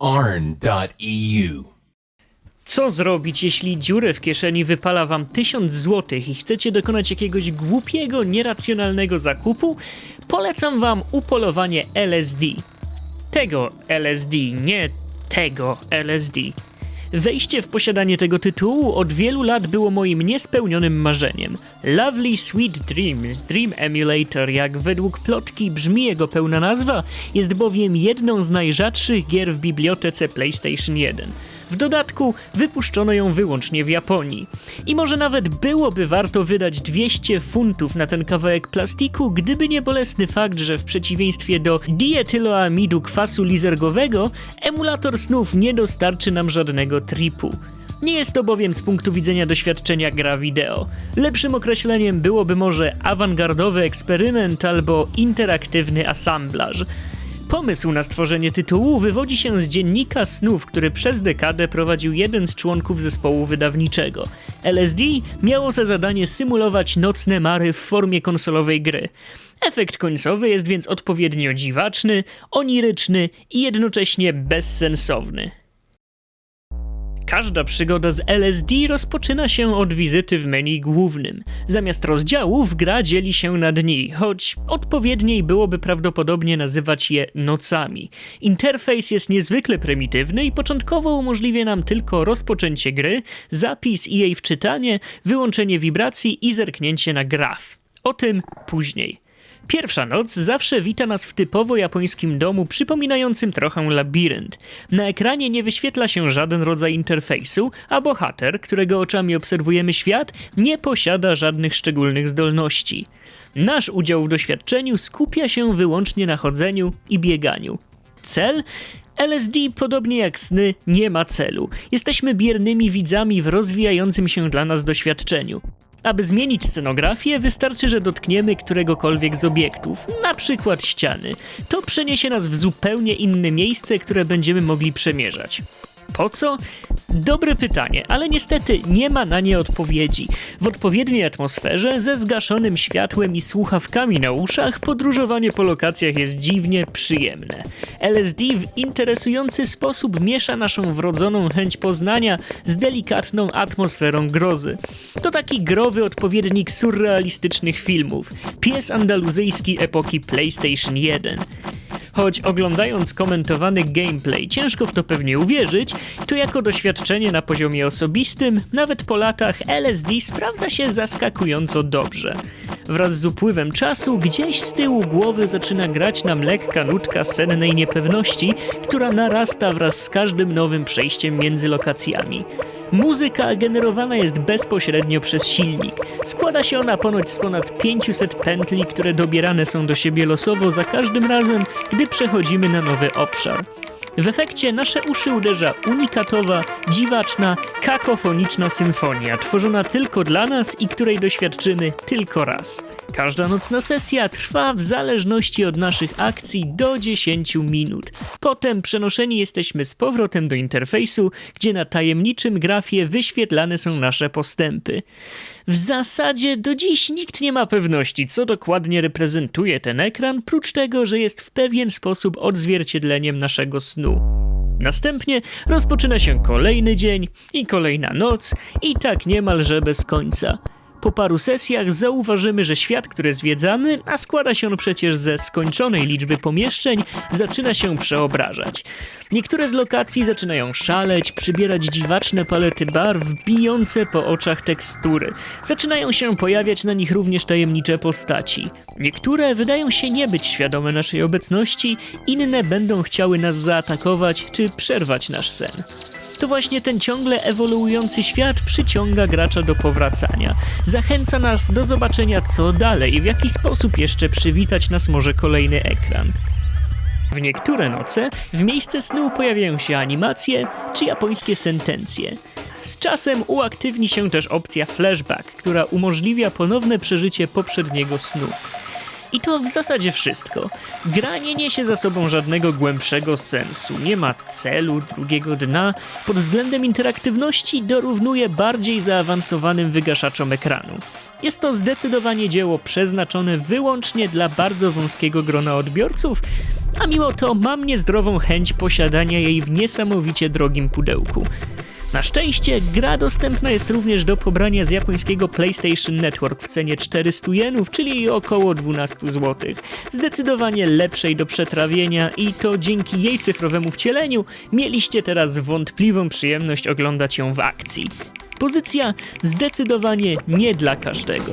arn.eu. Co zrobić, jeśli dziurę w kieszeni wypala wam 1000 zł i chcecie dokonać jakiegoś głupiego, nieracjonalnego zakupu? Polecam wam upolowanie LSD. Tego LSD, nie tego LSD. Wejście w posiadanie tego tytułu od wielu lat było moim niespełnionym marzeniem. Lovely Sweet Dreams Dream Emulator, jak według plotki brzmi jego pełna nazwa, jest bowiem jedną z najrzadszych gier w bibliotece PlayStation 1. W dodatku wypuszczono ją wyłącznie w Japonii. I może nawet byłoby warto wydać 200 funtów na ten kawałek plastiku, gdyby nie bolesny fakt, że w przeciwieństwie do dietyloamidu kwasu lizergowego, emulator snów nie dostarczy nam żadnego tripu. Nie jest to bowiem z punktu widzenia doświadczenia gra wideo. Lepszym określeniem byłoby może awangardowy eksperyment albo interaktywny asamblaż. Pomysł na stworzenie tytułu wywodzi się z dziennika snów, który przez dekadę prowadził jeden z członków zespołu wydawniczego. LSD miało za zadanie symulować nocne mary w formie konsolowej gry. Efekt końcowy jest więc odpowiednio dziwaczny, oniryczny i jednocześnie bezsensowny. Każda przygoda z LSD rozpoczyna się od wizyty w menu głównym. Zamiast rozdziałów gra dzieli się na dni, choć odpowiedniej byłoby prawdopodobnie nazywać je nocami. Interfejs jest niezwykle prymitywny i początkowo umożliwia nam tylko rozpoczęcie gry, zapis i jej wczytanie, wyłączenie wibracji i zerknięcie na graf. O tym później. Pierwsza noc zawsze wita nas w typowo japońskim domu przypominającym trochę labirynt. Na ekranie nie wyświetla się żaden rodzaj interfejsu, a bohater, którego oczami obserwujemy świat, nie posiada żadnych szczególnych zdolności. Nasz udział w doświadczeniu skupia się wyłącznie na chodzeniu i bieganiu. Cel? LSD, podobnie jak sny, nie ma celu. Jesteśmy biernymi widzami w rozwijającym się dla nas doświadczeniu. Aby zmienić scenografię, wystarczy, że dotkniemy któregokolwiek z obiektów, na przykład ściany. To przeniesie nas w zupełnie inne miejsce, które będziemy mogli przemierzać. Po co? Dobre pytanie, ale niestety nie ma na nie odpowiedzi. W odpowiedniej atmosferze, ze zgaszonym światłem i słuchawkami na uszach, podróżowanie po lokacjach jest dziwnie przyjemne. LSD w interesujący sposób miesza naszą wrodzoną chęć poznania z delikatną atmosferą grozy. To taki growy odpowiednik surrealistycznych filmów. Pies andaluzyjski epoki PlayStation 1. Choć oglądając komentowany gameplay ciężko w to pewnie uwierzyć, to jako doświadczenie na poziomie osobistym, nawet po latach LSD sprawdza się zaskakująco dobrze. Wraz z upływem czasu gdzieś z tyłu głowy zaczyna grać nam lekka nutka sennej niepewności, która narasta wraz z każdym nowym przejściem między lokacjami. Muzyka generowana jest bezpośrednio przez silnik. Składa się ona ponoć z ponad 500 pętli, które dobierane są do siebie losowo za każdym razem, gdy przechodzimy na nowy obszar. W efekcie nasze uszy uderza unikatowa, dziwaczna, kakofoniczna symfonia, tworzona tylko dla nas i której doświadczymy tylko raz. Każda nocna sesja trwa w zależności od naszych akcji do 10 minut. Potem przenoszeni jesteśmy z powrotem do interfejsu, gdzie na tajemniczym grafie wyświetlane są nasze postępy. W zasadzie do dziś nikt nie ma pewności, co dokładnie reprezentuje ten ekran, prócz tego, że jest w pewien sposób odzwierciedleniem naszego snu. Następnie rozpoczyna się kolejny dzień i kolejna noc, i tak niemalże bez końca. Po paru sesjach zauważymy, że świat, który zwiedzamy, a składa się on przecież ze skończonej liczby pomieszczeń, zaczyna się przeobrażać. Niektóre z lokacji zaczynają szaleć, przybierać dziwaczne palety barw, bijące po oczach tekstury. Zaczynają się pojawiać na nich również tajemnicze postaci. Niektóre wydają się nie być świadome naszej obecności, inne będą chciały nas zaatakować czy przerwać nasz sen. To właśnie ten ciągle ewoluujący świat przyciąga gracza do powracania. Zachęca nas do zobaczenia co dalej i w jaki sposób jeszcze przywitać nas może kolejny ekran. W niektóre noce w miejsce snu pojawiają się animacje czy japońskie sentencje. Z czasem uaktywni się też opcja flashback, która umożliwia ponowne przeżycie poprzedniego snu. I to w zasadzie wszystko. Gra nie niesie za sobą żadnego głębszego sensu, nie ma celu, drugiego dna. Pod względem interaktywności dorównuje bardziej zaawansowanym wygaszaczom ekranu. Jest to zdecydowanie dzieło przeznaczone wyłącznie dla bardzo wąskiego grona odbiorców, a mimo to mam niezdrową chęć posiadania jej w niesamowicie drogim pudełku. Na szczęście gra dostępna jest również do pobrania z japońskiego PlayStation Network w cenie 400 jenów, czyli około 12 zł. Zdecydowanie lepszej do przetrawienia i to dzięki jej cyfrowemu wcieleniu mieliście teraz wątpliwą przyjemność oglądać ją w akcji. Pozycja zdecydowanie nie dla każdego.